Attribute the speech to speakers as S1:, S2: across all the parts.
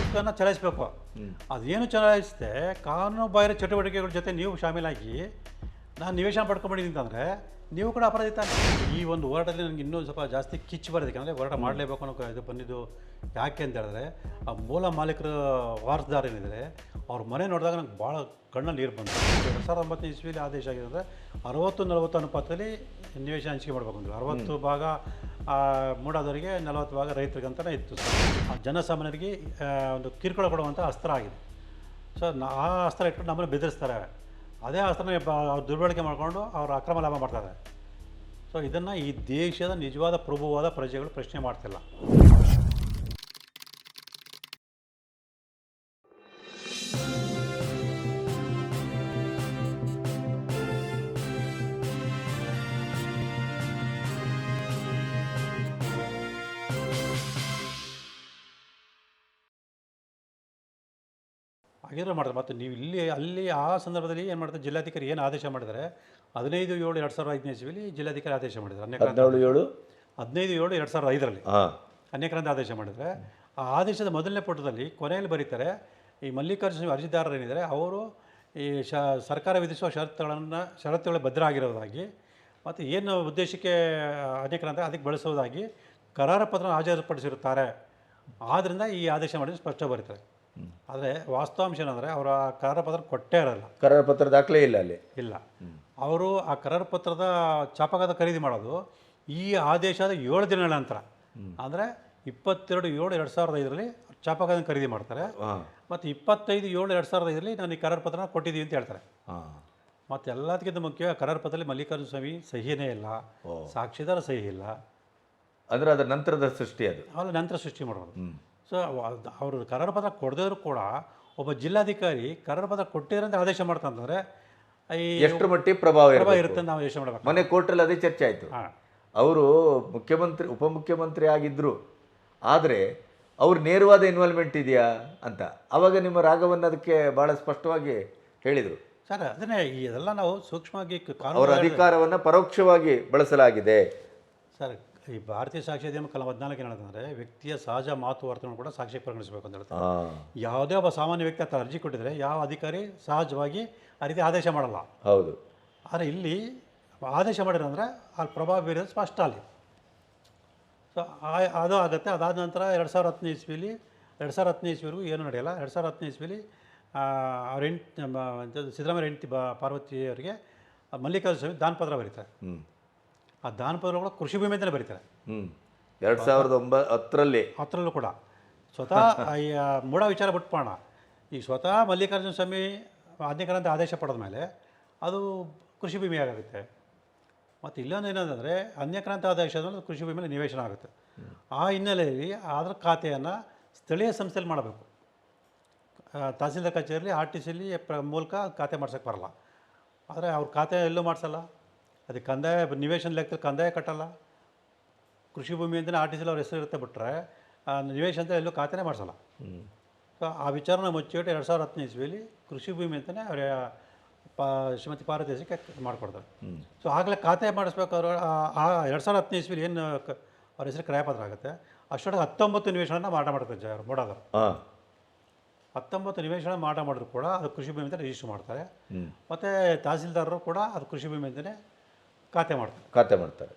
S1: ಹಕ್ಕನ್ನು ಚಲಾಯಿಸಬೇಕು. ಅದೇನು ಚಲಾಯಿಸಿದೆ ಕಾನೂನು ಬಾಹಿರ ಚಟುವಟಿಕೆಗಳ ಜೊತೆ ನೀವು ಶಾಮೀಲಾಗಿ ನಾನು ನಿವೇಶನ ಪಡ್ಕೊಂಡ್ಬಿಟ್ಟಿದ್ದೀನಿ ಅಂತಂದರೆ ನೀವು ಕೂಡ ಅಪರಾಧಿ ತಾನೆ. ಈ ಒಂದು ಹೋರಾಟದಲ್ಲಿ ನನಗೆ ಇನ್ನೂ ಸ್ವಲ್ಪ ಜಾಸ್ತಿ ಕಿಚ್ಚು ಬರೋದಕ್ಕೆ ಅಂದರೆ ಹೋರಾಟ ಮಾಡಲೇಬೇಕು ಅನ್ನೋ ಇದು ಬಂದಿದ್ದು ಯಾಕೆ ಅಂತ ಹೇಳಿದ್ರೆ ಆ ಮೂಲ ಮಾಲೀಕರ ವಾರಸ್ದಾರ ಏನಿದೆ ಅವ್ರ ಮನೆ ನೋಡಿದಾಗ ನಂಗೆ ಭಾಳ ಕಣ್ಣಲ್ಲಿ ನೀರು ಬಂತು. ಎರಡು ಸಾವಿರದ ಒಂಬತ್ತನೇ ಇಸ್ವಿಯಲ್ಲಿ ಆದೇಶ ಆಗಿದೆ ಅರವತ್ತು ನಲವತ್ತು ಅನುಪಾತದಲ್ಲಿ ನಿವೇಶನ ಹಂಚಿಕೆ ಮಾಡಬೇಕು ಅಂದ್ರೆ. ಅರವತ್ತು ಭಾಗ ಮೂಡಾದವರಿಗೆ ನಲವತ್ತು ಭಾಗ ರೈತರಿಗೆ ಅಂತಲೇ ಇತ್ತು. ಆ ಜನಸಾಮಾನ್ಯರಿಗೆ ಒಂದು ಕಿರುಕುಳ ಕೊಡುವಂಥ ಅಸ್ತ್ರ ಆಗಿದೆ. ಸೊ ಆ ಅಸ್ತ್ರ ಇಟ್ಕೊಂಡು ನಮ್ಮನ್ನು ಬೆದರಿಸ್ತಾರೆ. ಅದೇ ಅಸ್ತ್ರನ ಬ- ಅವ್ರು ದುರ್ಬಳಕೆ ಮಾಡಿಕೊಂಡು ಅವರು ಅಕ್ರಮ ಲಾಭ ಮಾಡ್ತಾರೆ. ಸೊ ಇದನ್ನು ಈ ದೇಶದ ನಿಜವಾದ ಪ್ರಭುವಾದ ಪ್ರಜೆಗಳು ಪ್ರಶ್ನೆ ಮಾಡ್ತಿಲ್ಲ. ಹಾಗಿದ್ರೆ ಮಾಡ್ತಾರೆ. ಮತ್ತು ನೀವು ಇಲ್ಲಿ ಅಲ್ಲಿ ಆ ಸಂದರ್ಭದಲ್ಲಿ ಏನು ಮಾಡ್ತಾರೆ? ಜಿಲ್ಲಾಧಿಕಾರಿ ಏನು ಆದೇಶ ಮಾಡಿದ್ದಾರೆ? ಹದಿನೈದು ಏಳು ಎರಡು ಸಾವಿರದ ಐದನೇ ಇಸ್ವಿಲಿ ಜಿಲ್ಲಾಧಿಕಾರಿ ಆದೇಶ ಮಾಡಿದ್ದಾರೆ. ಅನೇಕ
S2: ಏಳು?
S1: ಹದಿನೈದು ಏಳು ಎರಡು ಸಾವಿರದ ಐದರಲ್ಲಿ. ಅನೇಕರಂತ ಆದೇಶ ಮಾಡಿದರೆ ಆ ಆದೇಶದ ಮೊದಲನೇ ಪುಟದಲ್ಲಿ ಕೊನೆಯಲ್ಲಿ ಬರೀತಾರೆ ಈ ಮಲ್ಲಿಕಾರ್ಜುನ ಅರ್ಜಿದಾರರು ಏನಿದ್ದಾರೆ? ಅವರು ಈ ಶ ಸರ್ಕಾರ ವಿಧಿಸುವ ಷರತ್ತುಗಳನ್ನು ಷರತ್ತುಗಳು ಭದ್ರ ಆಗಿರೋದಾಗಿ ಮತ್ತು ಏನು ಉದ್ದೇಶಕ್ಕೆ ಅನೇಕರಂತ ಅದಕ್ಕೆ ಬಳಸೋದಾಗಿ ಕರಾರ ಪತ್ರ ಹಾಜರುಪಡಿಸಿರುತ್ತಾರೆ ಆದ್ದರಿಂದ ಈ ಆದೇಶ ಮಾಡಿದ್ರೆ ಸ್ಪಷ್ಟ ಬರೀತಾರೆ. ಆದರೆ ವಾಸ್ತವಾಂಶ ಏನಂದರೆ ಅವರ ಕರಾರ ಪತ್ರ ಕೊಟ್ಟೇ ಇರಲ್ಲ.
S2: ಕರಾರ ಪತ್ರ ದಾಖಲೆ ಇಲ್ಲ ಅಲ್ಲಿ.
S1: ಇಲ್ಲ. ಅವರು ಆ ಕರಾರು ಪತ್ರದ ಚಾಪಕದ ಖರೀದಿ ಮಾಡೋದು ಈ ಆದೇಶದ ಏಳು ದಿನಗಳ ನಂತರ. ಅಂದರೆ ಇಪ್ಪತ್ತೆರಡು ಏಳು ಎರಡು ಸಾವಿರದ ಐದರಲ್ಲಿ ಚಾಪಕದ ಖರೀದಿ ಮಾಡ್ತಾರೆ. ಮತ್ತು ಇಪ್ಪತ್ತೈದು ಏಳು ಎರಡು ಸಾವಿರದ ಐದರಲ್ಲಿ ನಾನು ಈ ಕರಾರು ಪತ್ರನ ಕೊಟ್ಟಿದ್ದೀವಿ ಅಂತ ಹೇಳ್ತಾರೆ. ಮತ್ತು ಎಲ್ಲದಕ್ಕಿಂತ ಮುಖ್ಯ ಕರಾರು ಪತ್ರದಲ್ಲಿ ಮಲ್ಲಿಕಾರ್ಜುನ ಸ್ವಾಮಿ ಸಹಿನೇ ಇಲ್ಲ. ಸಾಕ್ಷಿದಾರ ಸಹಿ ಇಲ್ಲ.
S2: ಅಂದರೆ ಅದರ ನಂತರದ ಸೃಷ್ಟಿ ಅದು.
S1: ಅಲ್ಲ ನಂತರ ಸೃಷ್ಟಿ ಮಾಡೋದು. ಸೊ ಅವರು ಕರಾರು ಪತ್ರ ಕೊಡದಿದ್ರು ಕೂಡ ಒಬ್ಬ ಜಿಲ್ಲಾಧಿಕಾರಿ ಕರಾರು ಪತ್ರ ಕೊಟ್ಟಿದ್ರೆ ಅಂತ ಆದೇಶ ಮಾಡ್ತಂತಂದರೆ ಈ
S2: ಎಷ್ಟರ ಮಟ್ಟಿಗೆ ಪ್ರಭಾವ
S1: ಇರುತ್ತೆ ನಾವು ಯೋಚನೆ ಮಾಡಬೇಕು.
S2: ಮನೆ ಕೋರ್ಟಲ್ಲಿ ಅದೇ ಚರ್ಚೆ ಆಯಿತು. ಅವರು ಮುಖ್ಯಮಂತ್ರಿ ಉಪಮುಖ್ಯಮಂತ್ರಿ ಆಗಿದ್ದರು ಆದರೆ ಅವ್ರು ನೇರವಾದ ಇನ್ವಾಲ್ವ್ಮೆಂಟ್ ಇದೆಯಾ ಅಂತ ಅವಾಗ ನಿಮ್ಮ ರಾಗವನ್ನು ಅದಕ್ಕೆ ಭಾಳ ಸ್ಪಷ್ಟವಾಗಿ ಹೇಳಿದರು.
S1: ಸರ್ ಅದನ್ನೇ ಇದೆಲ್ಲ ನಾವು ಸೂಕ್ಷ್ಮವಾಗಿ
S2: ಅವರ
S1: ಕಾನೂನು
S2: ಅಧಿಕಾರವನ್ನು ಪರೋಕ್ಷವಾಗಿ ಬಳಸಲಾಗಿದೆ.
S1: ಸರ್ ಈ ಭಾರತೀಯ ಸಾಕ್ಷ್ಯ ಅಧಿನಿಯಮ ಕಲಂ ಹದಿನಾಲ್ಕು ಏನಂತಂದರೆ ವ್ಯಕ್ತಿಯ ಸಹಜ ಮಾತು ವರ್ತನೆ ಕೂಡ ಸಾಕ್ಷಿ ಪರಿಗಣಿಸಬೇಕು ಅಂತ ಹೇಳ್ತಾರೆ. ಯಾವುದೇ ಒಬ್ಬ ಸಾಮಾನ್ಯ ವ್ಯಕ್ತಿ ಹತ್ರ ಅರ್ಜಿ ಕೊಟ್ಟಿದ್ರೆ ಯಾವ ಅಧಿಕಾರಿ ಸಹಜವಾಗಿ ಆ ರೀತಿ ಆದೇಶ ಮಾಡಲ್ಲ.
S2: ಹೌದು.
S1: ಆದರೆ ಇಲ್ಲಿ ಆದೇಶ ಮಾಡಿರಂದ್ರೆ ಅಲ್ಲಿ ಪ್ರಭಾವ ಬೀರೋದು ಸ್ಪಷ್ಟ ಅಲ್ಲಿ ಸೊ ಅದು ಆಗುತ್ತೆ. ಅದಾದ ನಂತರ ಎರಡು ಸಾವಿರದ ಹತ್ತನೇ ಇಸ್ವಿಲಿ ಎರಡು ಸಾವಿರದ ಹತ್ತನೇ ಇಸ್ವಿವರೆಗೂ ಏನೂ ನಡೆಯಲ್ಲ. ಎರಡು ಸಾವಿರದ ಹತ್ತನೇ ಇಸ್ವಿಲಿ ಅವ್ರ ಹೆಂಡ್ತಿ ಸಿದ್ದರಾಮಯ್ಯ ಹೆಂಡ್ತಿ ಪಾರ್ವತಿ ಅವರಿಗೆ ಮಲ್ಲಿಕಾರ್ಜುನ ಸ್ವಾಮಿ ದಾನಪತ್ರ ಬರೀತಾರೆ.
S2: ಹ್ಞೂ
S1: ಆ ದಾನಪತ್ರ ಕೂಡ ಕೃಷಿ ಭೂಮಿ ಅಂತಲೇ ಬರೀತಾರೆ.
S2: ಹ್ಞೂ ಎರಡು ಸಾವಿರದ ಒಂಬ ಹತ್ತರಲ್ಲಿ.
S1: ಹತ್ತರಲ್ಲೂ ಕೂಡ. ಸ್ವತಃ ಈ ಮೂಢ ವಿಚಾರ ಬಿಟ್ಬೋಣ ಈ ಸ್ವತಃ ಮಲ್ಲಿಕಾರ್ಜುನ ಸ್ವಾಮಿ ಅಧಿಕಾರಂತ ಆದೇಶ ಪಡೆದ ಮೇಲೆ ಅದು ಕೃಷಿ ಭೂಮಿ ಆಗುತ್ತೆ. ಮತ್ತು ಇಲ್ಲೊಂದು ಏನಂತಂದರೆ ಅನ್ಯಕ್ರಾಂತ ಆದೇಶ ಅಂದರೆ ಕೃಷಿ ಭೂಮಿ ಮೇಲೆ ನಿವೇಶನ ಆಗುತ್ತೆ. ಆ ಹಿನ್ನೆಲೆಯಲ್ಲಿ ಅದರ ಖಾತೆಯನ್ನು ಸ್ಥಳೀಯ ಸಂಸ್ಥೆಯಲ್ಲಿ ಮಾಡಬೇಕು. ತಹಸೀಲ್ದಾರ್ ಕಚೇರಿಯಲ್ಲಿ ಆರ್ ಟಿ ಸಿಲಿ ಪ್ರ ಮೂಲಕ ಖಾತೆ ಮಾಡ್ಸೋಕ್ಕೆ ಬರಲ್ಲ. ಆದರೆ ಅವ್ರ ಖಾತೆ ಎಲ್ಲೂ ಮಾಡಿಸಲ್ಲ. ಅದಕ್ಕೆ ಕಂದಾಯ ನಿವೇಶನ ಲೆಕ್ಕದಲ್ಲಿ ಕಂದಾಯ ಕಟ್ಟಲ್ಲ. ಕೃಷಿ ಭೂಮಿ ಅಂತಲೇ ಆರ್ ಟಿ ಸಿಲಿ ಅವ್ರ ಹೆಸರು ಇರುತ್ತೆ ಬಿಟ್ಟರೆ ನಿವೇಶನ ಅಂತ ಎಲ್ಲೂ ಖಾತೆನೇ ಮಾಡಿಸಲ್ಲ. ಸೊ ಆ ವಿಚಾರನ ಮುಚ್ಚಿಬಿಟ್ಟು ಎರಡು ಸಾವಿರದ ಹತ್ತನೇ ಇಸ್ವಿಯಲ್ಲಿ ಕೃಷಿ ಭೂಮಿ ಅಂತಲೇ ಅವರ ಪಾ ಶ್ರೀಮತಿ ಪಾರದೇಶಕ್ಕೆ ಮಾಡಿಕೊಡ್ತಾರೆ. ಸೊ ಆಗಲೇ ಖಾತೆ ಮಾಡಿಸ್ಬೇಕಾದ್ರೆ ಆ- ಎರಡು ಸಾವಿರದ ಹತ್ತನೇ ಇಸ್ವಿಲಿ ಏನು ಅವ್ರ ಹೆಸರು ಕ್ರಯಪತ್ರ ಆಗುತ್ತೆ? ಅಷ್ಟೊಳಗೆ ಹತ್ತೊಂಬತ್ತು ನಿವೇಶನ ಮಾಟ ಮಾಡ್ತಾರೆ ಜ ಮೂಡಾದರು ಹತ್ತೊಂಬತ್ತು ನಿವೇಶನ ಮಾಟ ಮಾಡಿದ್ರು ಕೂಡ ಅದು ಕೃಷಿ ಭೂಮಿ ಅಂತ ರಿಜಿಸ್ಟರ್ ಮಾಡ್ತಾರೆ. ಮತ್ತು ತಹಸೀಲ್ದಾರರು ಕೂಡ ಅದು ಕೃಷಿ ಭೂಮಿ ಅಂತಲೇ ಖಾತೆ ಮಾಡ್ತಾರೆ.
S2: ಖಾತೆ ಮಾಡ್ತಾರೆ.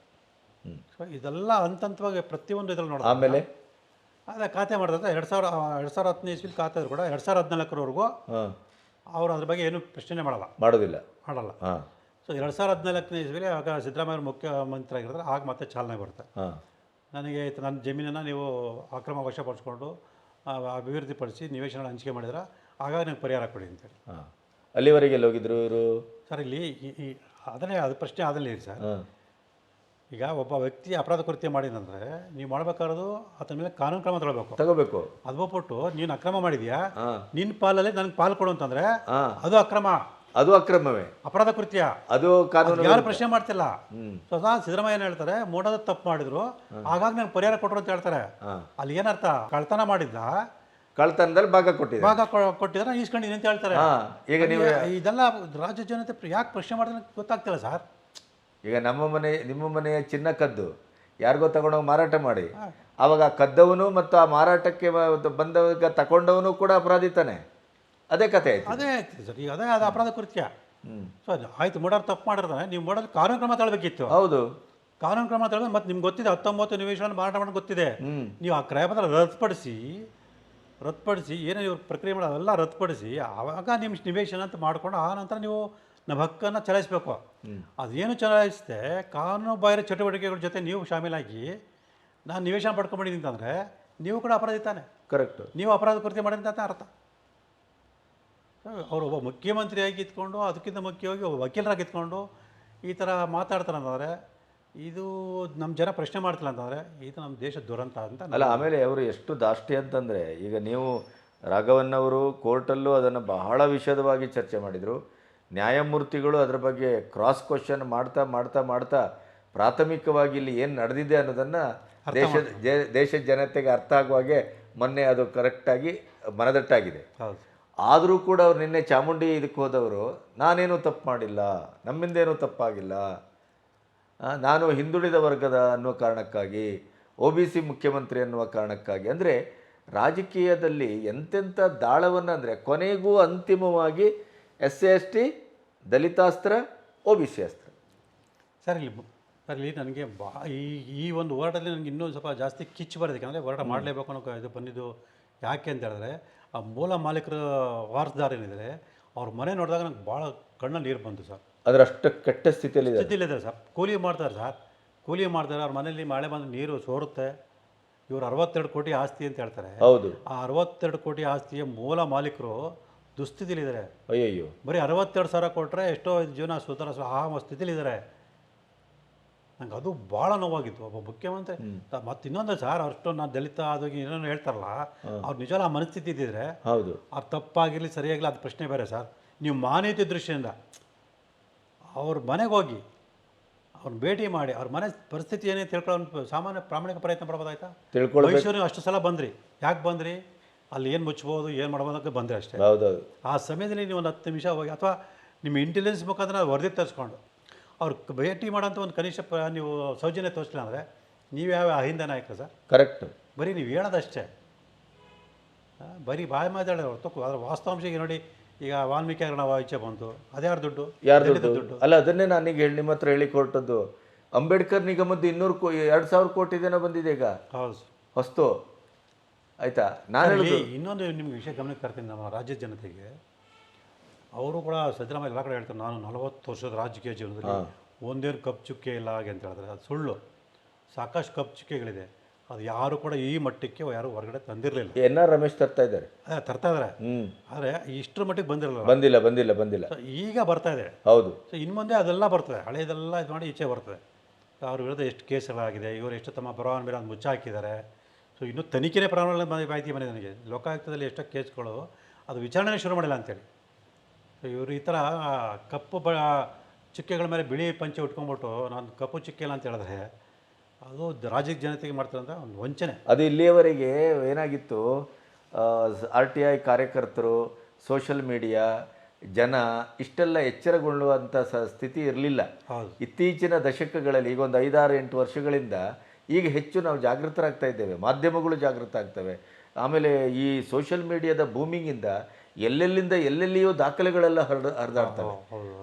S2: ಹ್ಞೂ
S1: ಸೊ ಇದೆಲ್ಲ ಹಂತ ಹಂತವಾಗಿ ಪ್ರತಿಯೊಂದು ಇದ್ರಲ್ಲಿ ನೋಡಿ
S2: ಆಮೇಲೆ?
S1: ಅದೇ ಖಾತೆ ಮಾಡಿದ್ರೆ ಎರಡು ಸಾವಿರ ಎರಡು ಸಾವಿರ ಹದಿನೈದು ಇಸ್ವಿಲಿ ಖಾತೆ ಇದ್ರು ಕೂಡ ಎರಡು ಸಾವಿರ ಹದಿನಾಲ್ಕರವರೆಗೂ
S2: ಹಾಂ.
S1: ಅವರು ಅದ್ರ ಬಗ್ಗೆ ಏನು ಪ್ರಶ್ನೆ ಮಾಡಲ್ಲ.
S2: ಮಾಡೋದಿಲ್ಲ.
S1: ಮಾಡಲ್ಲ.
S2: ಹಾಂ.
S1: ಸೊ ಎರಡು ಸಾವಿರ ಹದಿನಾಲ್ಕನೇ ಇಸ್ವಿಲಿ ಆಗ ಸಿದ್ದರಾಮಯ್ಯ ಮುಖ್ಯಮಂತ್ರಿ ಆಗಿರ್ತಾರೆ ಆಗ ಮತ್ತೆ ಚಾಲನೆ ಬರುತ್ತೆ.
S2: ಹಾಂ.
S1: ನನಗೆ ನನ್ನ ಜಮೀನನ್ನು ನೀವು ಅಕ್ರಮ ವಶಪಡಿಸ್ಕೊಂಡು ಅಭಿವೃದ್ಧಿಪಡಿಸಿ ನಿವೇಶನ ಹಂಚಿಕೆ ಮಾಡಿದ್ರೆ ಆಗ ನನಗೆ ಪರಿಹಾರ ಕೊಡಿ ಅಂತೇಳಿ.
S2: ಹಾಂ. ಅಲ್ಲಿವರೆಗೆ ಎಲ್ಲಿ ಹೋಗಿದ್ರು ಇವರು?
S1: ಸರ್ ಇಲ್ಲಿ ಈ ಅದನ್ನೇ ಅದು ಪ್ರಶ್ನೆ ಅದನ್ನೇ ಇದೆ ಸರ್. ಈಗ ಒಬ್ಬ ವ್ಯಕ್ತಿ ಅಪರಾಧ ಕೃತ್ಯ ಮಾಡಿದಂದ್ರೆ ನೀವು ಮಾಡಬೇಕಾದ್ರು ಆತನ ಮೇಲೆ ಕಾನೂನು ಕ್ರಮ ತಗೊಳ್ಬೇಕು.
S2: ತಗೋಬೇಕು.
S1: ಅದು ಬಿಟ್ಬಿಟ್ಟು ನೀನು ಅಕ್ರಮ ಮಾಡಿದ್ಯಾ? ನಿನ್ನ ಪಾಲಲ್ಲಿ ನನಗೆ ಪಾಲು ಕೊಡು ಅಂತಂದರೆ ಅದು ಅಕ್ರಮ.
S2: ಅದು ಅಕ್ರಮವೇ.
S1: ಅಪರಾಧ ಕೃತ್ಯ.
S2: ಅದು ಕಾನೂನು
S1: ಯಾರು ಪ್ರಶ್ನೆ ಮಾಡ್ತಿಲ್ಲ. ಸ್ವತಃ ಸಿದ್ದರಾಮಯ್ಯ ಏನು ಹೇಳ್ತಾರೆ ಮೋಡದ ತಪ್ಪು ಮಾಡಿದ್ರು ಹಾಗಾಗಿ ನಂಗೆ ಪರಿಹಾರ ಕೊಟ್ಟರು ಅಂತ ಹೇಳ್ತಾರೆ. ಅಲ್ಲಿ ಏನರ್ಥ? ಕಳ್ತನ ಮಾಡಿದ್ದ
S2: ಕಳ್ತನದಲ್ಲಿ ಭಾಗ ಕೊಟ್ಟಿದೆ
S1: ಭಾಗ ಕೊಟ್ಟಿದ್ರೆ ಈಸ್ಕೊಂಡಿದ್ದೀನಿ ಅಂತ ಹೇಳ್ತಾರೆ.
S2: ಹಾಂ ಈಗ ನೀವು
S1: ಇದೆಲ್ಲ ರಾಜ್ಯ ಜನತೆ ಯಾಕೆ ಪ್ರಶ್ನೆ ಮಾಡಿದ್ರೆ ಗೊತ್ತಾಗ್ತಿಲ್ಲ ಸರ್.
S2: ಈಗ ನಮ್ಮ ಮನೆ ನಿಮ್ಮ ಮನೆಯ ಚಿನ್ನ ಕದ್ದು ಯಾರಿಗೋ ತಗೊಂಡೋಗಿ ಮಾರಾಟ ಮಾಡಿ. ಅವಾಗ ಆ ಕದ್ದವನು ಮತ್ತು ಆ ಮಾರಾಟಕ್ಕೆ ಬಂದವಾಗ ತಗೊಂಡವನು ಕೂಡ ಅಪರಾಧಿ ತಾನೆ. ಅದೇ ಕತೆ ಆಯ್ತು.
S1: ಅದೇ ಆಯ್ತು ಸರ್ ಈಗ ಅದೇ ಅದು ಅಪರಾಧ ಕೃತ್ಯ.
S2: ಹ್ಮ್.
S1: ಸೊ ಅದು ಆಯ್ತು ಮಾಡೋರು ತಪ್ಪು ಮಾಡಿರ್ತಾನೆ ನೀವು ಮಾಡೋದು ಕಾನೂನು ಕ್ರಮ ತಗೊಳ್ಬೇಕಿತ್ತು.
S2: ಹೌದು.
S1: ಕಾನೂನು ಕ್ರಮ ತಗೊಂಡು ಮತ್ತೆ ನಿಮ್ಗೆ ಗೊತ್ತಿದೆ ಹತ್ತೊಂಬತ್ತು ನಿವೇಶನ ಮಾರಾಟ ಮಾಡೋದು ಗೊತ್ತಿದೆ. ನೀವು ಆ ಕ್ರಯಪತ್ರ ರದ್ದುಪಡಿಸಿ ರದ್ದುಪಡಿಸಿ ಏನೇ ಇವ್ರ ಪ್ರಕ್ರಿಯೆ ಮಾಡೋ ಅವೆಲ್ಲ ರದ್ದುಪಡಿಸಿ ಆವಾಗ ನಿಮ್ಮ ನಿವೇಶನ ಅಂತ ಮಾಡ್ಕೊಂಡು ಆ ನಂತರ ನೀವು ನಮ್ಮ ಹಕ್ಕನ್ನು ಚಲಾಯಿಸಬೇಕು. ಅದೇನು ಚಲಾಯಿಸಿದೆ ಕಾನೂನು ಬಾಹಿರ ಚಟುವಟಿಕೆಗಳ ಜೊತೆ ನೀವು ಶಾಮೀಲಾಗಿ ನಾನು ನಿವೇಶನ ಪಡ್ಕೊಂಡಿದ್ದೀನಿ ಅಂತಂದರೆ ನೀವು ಕೂಡ ಅಪರಾಧಿ ತಾನೆ.
S2: ಕರೆಕ್ಟ್
S1: ನೀವು ಅಪರಾಧ ಕೃತಿ ಮಾಡಿದ ಅರ್ಥ. ಅವರು ಒಬ್ಬ ಮುಖ್ಯಮಂತ್ರಿಯಾಗಿ ಇದ್ಕೊಂಡು ಅದಕ್ಕಿಂತ ಮುಖ್ಯವಾಗಿ ಒಬ್ಬ ವಕೀಲರಾಗಿ ಇದ್ಕೊಂಡು ಈ ಥರ ಮಾತಾಡ್ತಾರೆ ಅಂತಂದರೆ ಇದು ನಮ್ಮ ಜನ ಪ್ರಶ್ನೆ ಮಾಡ್ತಿಲ್ಲ ಅಂತಂದರೆ ಇದು ನಮ್ಮ ದೇಶದ ದುರಂತ ಅಂತ
S2: ಅಲ್ಲ ಆಮೇಲೆ ಅವರು ಎಷ್ಟು ದಾಷ್ಟಿ ಅಂತಂದರೆ ಈಗ ನೀವು ರಾಘವನ್ನವರು ಕೋರ್ಟಲ್ಲೂ ಅದನ್ನು ಬಹಳ ವಿಷದವಾಗಿ ಚರ್ಚೆ ಮಾಡಿದರು. ನ್ಯಾಯಮೂರ್ತಿಗಳು ಅದರ ಬಗ್ಗೆ ಕ್ರಾಸ್ ಕ್ವಶನ್ ಮಾಡ್ತಾ ಮಾಡ್ತಾ ಮಾಡ್ತಾ ಪ್ರಾಥಮಿಕವಾಗಿ ಇಲ್ಲಿ ಏನು ನಡೆದಿದೆ ಅನ್ನೋದನ್ನು ದೇಶದ ಜ- ದೇಶದ ಜನತೆಗೆ ಅರ್ಥ ಆಗುವ ಹಾಗೆ ಮೊನ್ನೆ ಅದು ಕರೆಕ್ಟಾಗಿ ಮನದಟ್ಟಾಗಿದೆ.
S1: ಹೌದು.
S2: ಆದರೂ ಕೂಡ ಅವ್ರು ನಿನ್ನೆ ಚಾಮುಂಡಿ ಇದಕ್ಕೆ ಹೋದವರು ನಾನೇನೂ ತಪ್ಪು ಮಾಡಿಲ್ಲ ನಮ್ಮಿಂದೇನೂ ತಪ್ಪಾಗಿಲ್ಲ ನಾನು ಹಿಂದುಳಿದ ವರ್ಗದ ಅನ್ನುವ ಕಾರಣಕ್ಕಾಗಿ, ಒ ಬಿ ಸಿ ಮುಖ್ಯಮಂತ್ರಿ ಅನ್ನುವ ಕಾರಣಕ್ಕಾಗಿ, ಅಂದರೆ ರಾಜಕೀಯದಲ್ಲಿ ಎಂತೆಂಥ ದಾಳವನ್ನು, ಅಂದರೆ ಕೊನೆಗೂ ಅಂತಿಮವಾಗಿ ಎಸ್ ಸಿ ಎಸ್ ಟಿ, ದಲಿತಾಸ್ತ್ರ, ಒ ಬಿ ಸಿ ಅಸ್ತ್ರ.
S1: ಸರ್, ಇಲ್ಲಿ ಬ- ಸರ್, ಇಲ್ಲಿ ನನಗೆ ಬಾ ಈ ಈ ಒಂದು ಹೋರಾಟದಲ್ಲಿ ನನಗೆ ಇನ್ನೂ ಸ್ವಲ್ಪ ಜಾಸ್ತಿ ಕಿಚ್ಚು ಬರೋದಕ್ಕೆ ಅಂದರೆ ಹೋರಾಟ ಮಾಡಲೇಬೇಕು ಅನ್ನೋ ಇದು ಬಂದಿದ್ದು ಯಾಕೆ ಅಂತ ಹೇಳಿದ್ರೆ, ಆ ಮೂಲ ಮಾಲೀಕರ ವಾರಸ್ದಾರ ಏನಿದ್ದಾರೆ, ಅವ್ರ ಮನೆ ನೋಡಿದಾಗ ನಂಗೆ ಭಾಳ ಕಣ್ಣಲ್ಲಿ ನೀರು ಬಂತು ಸರ್.
S2: ಅದರ ಅಷ್ಟು ಕೆಟ್ಟ ಸ್ಥಿತಿಯಲ್ಲಿದೆ
S1: ಸ್ಥಿತಿಲಿದ್ದಾರೆ ಸರ್. ಕೂಲಿ ಮಾಡ್ತಾರೆ ಸರ್. ಕೂಲಿ ಮಾಡ್ತಾರೆ. ಅವ್ರ ಮನೆಯಲ್ಲಿ ಮಳೆ ಬಂದು ನೀರು ಸೋರುತ್ತೆ. ಇವರು ಅರವತ್ತೆರಡು ಕೋಟಿ ಆಸ್ತಿ ಅಂತ ಹೇಳ್ತಾರೆ.
S2: ಹೌದು.
S1: ಆ ಅರವತ್ತೆರಡು ಕೋಟಿ ಆಸ್ತಿಯ ಮೂಲ ಮಾಲೀಕರು ದುಸ್ಥಿತಿಲಿದ್ದಾರೆ
S2: ಅಯ್ಯಯ್ಯೋ.
S1: ಬರೀ ಅರವತ್ತೆರಡು ಸಾವಿರ ಕೊಟ್ಟರೆ ಎಷ್ಟೋ ಜೀವನ ಸುಧಾರಿಸೋ ಆ ಸ್ಥಿತಿಲಿದ್ದಾರೆ ನಂಗೆ ಅದು ಭಾಳ ನೋವಾಗಿತ್ತು. ಒಬ್ಬ ಮುಖ್ಯಮಂತ್ರಿ ಮತ್ತೆ ಇನ್ನೊಂದು ಸರ್ ಅಷ್ಟು ನಾನು ದಲಿತ ಅದು ಏನೇನು ಹೇಳ್ತಾರಲ್ಲ ಅವ್ರು ನಿಜವಾದ ಆ ಮನಸ್ಥಿತಿ ಇದ್ದಿದ್ರೆ
S2: ಹೌದು.
S1: ಅವ್ರು ತಪ್ಪಾಗಿರಲಿ ಸರಿಯಾಗಲಿ ಅದು ಪ್ರಶ್ನೆ ಬೇರೆ ಸರ್. ನೀವು ಮಾನ್ಯತೆ ದೃಷ್ಟಿಯಿಂದ ಅವ್ರ ಮನೆಗೆ ಹೋಗಿ ಅವ್ರನ್ನ ಭೇಟಿ ಮಾಡಿ ಅವ್ರ ಮನೆ ಪರಿಸ್ಥಿತಿ ಏನೇ ತಿಳ್ಕೊಳ್ಳೋ ಸಾಮಾನ್ಯ ಪ್ರಾಮಾಣಿಕ ಪ್ರಯತ್ನ ಪಡ್ಬೋದಾಯ್ತಾ ತಿಳ್ಕೊಳ್ಳಿ ಅಷ್ಟು ಸಲ ಬಂದ್ರಿ. ಯಾಕೆ ಬಂದ್ರಿ? ಅಲ್ಲಿ ಏನು ಮುಚ್ಬೋದು ಏನು ಮಾಡ್ಬೋದು ಅಂತ ಬಂದ್ರಿ ಅಷ್ಟೇ.
S2: ಹೌದೌದು.
S1: ಆ ಸಮಯದಲ್ಲಿ ನೀವು ಒಂದು ಹತ್ತು ನಿಮಿಷ ಹೋಗಿ ಅಥವಾ ನಿಮ್ಮ ಇಂಟೆಲಿಜೆನ್ಸ್ ಮುಖಾಂತರ ವರದಿ ತರಿಸ್ಕೊಂಡು ಅವ್ರು ಭೇಟಿ ಮಾಡೋಂಥ ಒಂದು ಕನಿಷ್ಠ ಪ- ನೀವು ಸೌಜನ್ಯ ತೋರಿಸಲಿಲ್ಲ ಅಂದರೆ ನೀವು ಯಾವ ಅಹಿಂದ ನಾಯಕ ಸರ್?
S2: ಕರೆಕ್ಟ್
S1: ಬರೀ ನೀವು ಹೇಳೋದಷ್ಟೇ. ಬರೀ ಬಾಯಿ ಮಾತಾಡೋದು ಹೊರತು ತಕ್ಕು ವಾಸ್ತವಾಂಶ ಈಗ ನೋಡಿ ಈಗ ವಾಲ್ಮೀಕಿ ಈಚೆ ಬಂತು. ಅದ್ಯಾರು ದುಡ್ಡು?
S2: ಯಾರು ದುಡ್ಡು? ಅಲ್ಲ ಅದನ್ನೇ ನಾನೀಗ ಹೇಳಿ ನಿಮ್ಮ ಹತ್ರ ಹೇಳಿಕೊಟ್ಟದ್ದು ಅಂಬೇಡ್ಕರ್ ನಿಗಮದ್ದು ಇನ್ನೂರು ಕೋ ಎರಡು ಸಾವಿರ ಕೋಟಿ ಜನ ಬಂದಿದೆ ಈಗ.
S1: ಹೌದು.
S2: ಹೊಸ್ತು. ಆಯ್ತಾ? ನಾನು
S1: ಹೇಳಿ ಇನ್ನೊಂದು ನಿಮ್ಗೆ ವಿಷಯ ಗಮನಕ್ಕೆ ತರ್ತೀನಿ ನಮ್ಮ ರಾಜ್ಯದ ಜನತೆಗೆ. ಅವರು ಕೂಡ ಸಿದ್ದರಾಮಯ್ಯ ಎಲ್ಲ ಕಡೆ ಹೇಳ್ತಾರೆ ನಾನು ನಲವತ್ತು ವರ್ಷದ ರಾಜಕೀಯ ಜೀವನದಲ್ಲಿ ಒಂದೇನು ಕಪ್ ಚುಕ್ಕೆ ಇಲ್ಲ ಹಾಗೆ ಅಂತ ಹೇಳಿದ್ರೆ ಅದು ಸುಳ್ಳು. ಸಾಕಷ್ಟು ಕಪ್ ಚುಕ್ಕೆಗಳಿದೆ. ಅದು ಯಾರು ಕೂಡ ಈ ಮಟ್ಟಕ್ಕೆ ಯಾರು ಹೊರಗಡೆ ತಂದಿರಲಿಲ್ಲ.
S2: ಎನ್ ಆರ್ ರಮೇಶ್ ತರ್ತಾ ಇದ್ದಾರೆ.
S1: ಅದೇ ತರ್ತಾ ಇದ್ದಾರೆ ಆದ್ರೆ ಇಷ್ಟರ ಮಟ್ಟಿಗೆ ಬಂದಿರಲ್ಲ
S2: ಬಂದಿಲ್ಲ ಬಂದಿಲ್ಲ ಬಂದಿಲ್ಲ.
S1: ಸೊ ಈಗ ಬರ್ತಾ ಇದೆ.
S2: ಹೌದು.
S1: ಸೊ ಇನ್ನು ಮುಂದೆ ಅದೆಲ್ಲ ಬರ್ತದೆ. ಹಳೆಯದೆಲ್ಲ ಇದು ಮಾಡಿ ಈಚೆ ಬರ್ತದೆ. ಅವ್ರ ವಿರುದ್ಧ ಎಷ್ಟು ಕೇಸ್ಗಳಾಗಿದೆ ಇವರು ಎಷ್ಟು ತಮ್ಮ ಪರವಾನ ಮೇಲೆ ಮುಚ್ಚಾಕಿದ್ದಾರೆ. ಸೊ ಇನ್ನೂ ತನಿಖೆನೇ ಪ್ರಾರಂಭ ಮಾಹಿತಿ ಬಂದಿದೆ ನನಗೆ. ಲೋಕಾಯುಕ್ತದಲ್ಲಿ ಎಷ್ಟೋ ಕೇಸ್ಗಳು ಅದು ವಿಚಾರಣೆ ಶುರು ಮಾಡಿಲ್ಲ ಅಂತೇಳಿ. ಸೊ ಇವರು ಈ ಥರ ಕಪ್ಪು ಬ ಚುಕ್ಕೆಗಳ ಮೇಲೆ ಬಿಳಿ ಪಂಚೆ ಉಟ್ಕೊಂಡ್ಬಿಟ್ಟು ನಾನು ಕಪ್ಪು ಚುಕ್ಕೆ ಇಲ್ಲ ಅಂತ ಹೇಳಿದ್ರೆ ಅದು ರಾಜ್ಯದ ಜನತೆಗೆ ಮಾಡ್ತಾರಂತ ಒಂದು ವಂಚನೆ.
S2: ಅದು ಇಲ್ಲಿಯವರೆಗೆ ಏನಾಗಿತ್ತು ಆರ್ ಟಿ ಐ ಕಾರ್ಯಕರ್ತರು ಸೋಷಲ್ ಮೀಡಿಯಾ ಜನ ಇಷ್ಟೆಲ್ಲ ಎಚ್ಚರಗೊಳ್ಳುವಂಥ ಸ ಸ್ಥಿತಿ ಇರಲಿಲ್ಲ. ಇತ್ತೀಚಿನ ದಶಕಗಳಲ್ಲಿ ಈಗ ಒಂದು ಐದಾರು ಎಂಟು ವರ್ಷಗಳಿಂದ ಈಗ ಹೆಚ್ಚು ನಾವು ಜಾಗೃತರಾಗ್ತಾ ಇದ್ದೇವೆ ಮಾಧ್ಯಮಗಳು ಜಾಗೃತ ಆಗ್ತವೆ. ಆಮೇಲೆ ಈ ಸೋಷಿಯಲ್ ಮೀಡಿಯಾದ ಬೂಮಿಂಗಿಂದ ಎಲ್ಲೆಲ್ಲಿಂದ ಎಲ್ಲೆಲ್ಲಿಯೂ ದಾಖಲೆಗಳೆಲ್ಲ ಹರಡ ಹರಿದಾಡ್ತವೆ.